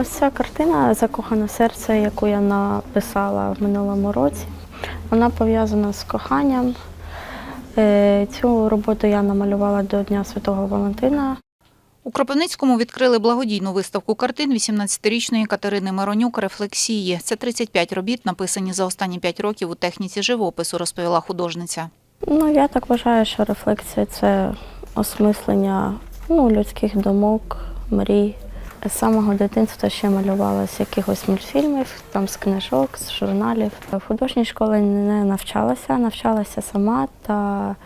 Ось ця картина Закохане серце, яку я написала в минулому році. Вона пов'язана з коханням. Е, Цю роботу я намалювала до Дня Святого Валентина. У Кропивницькому відкрили благодійну виставку картин 18-річної Катерини Миронюк «Рефлексії». Це 35 робіт, написані за останні 5 років у техніці живопису, розповіла художниця. Ну, я так вважаю, що рефлексія це осмислення ну, людських думок, мрій. З самого дитинства ще малювала з якихось мультфільмів, там з книжок, з журналів. В художній школі не навчалася, навчалася сама та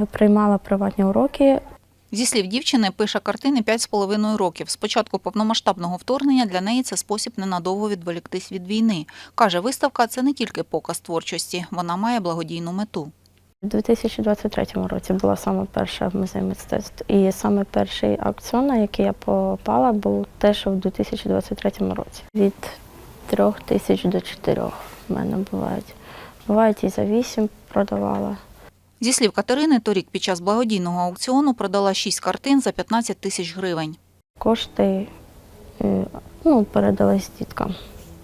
е, приймала приватні уроки. Зі слів дівчини, пише картини 5,5 років. З початку повномасштабного вторгнення для неї це спосіб ненадовго відволіктись від війни. Каже, виставка це не тільки показ творчості, вона має благодійну мету. У 2023 році була саме перша в музеї мистецтв. І саме перший аукціон, на який я попала, був теж у 2023 році. Від трьох тисяч до чотирьох в мене бувають. Бувають і за вісім продавала. Зі слів Катерини, торік під час благодійного аукціону продала 6 картин за 15 тисяч гривень. Кошти е, ну, передались діткам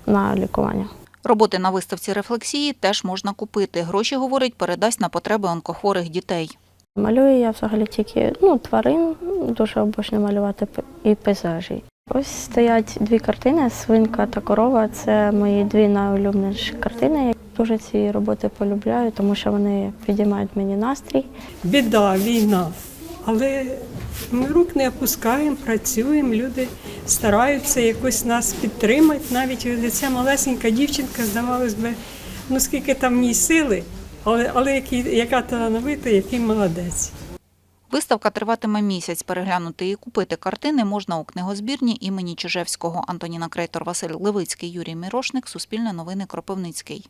на лікування. Роботи на виставці рефлексії теж можна купити. Гроші, говорить, передасть на потреби онкохворих дітей. Малюю я взагалі тільки ну, тварин, дуже обожнюю малювати п- і пейзажі. Ось стоять дві картини свинка та корова. Це мої дві найулюбленіші картини. Я дуже ці роботи полюбляю, тому що вони підіймають мені настрій. біда, війна. Але ми рук не опускаємо, працюємо, люди стараються якось нас підтримати. Навіть ця малесенька дівчинка, здавалось би, ну скільки там в ній сили, але, але який, яка талановита, який молодець. Виставка триватиме місяць. Переглянути і купити картини можна у книгозбірні імені Чижевського. Антоніна Крейтор, Василь Левицький, Юрій Мірошник. Суспільне новини Кропивницький.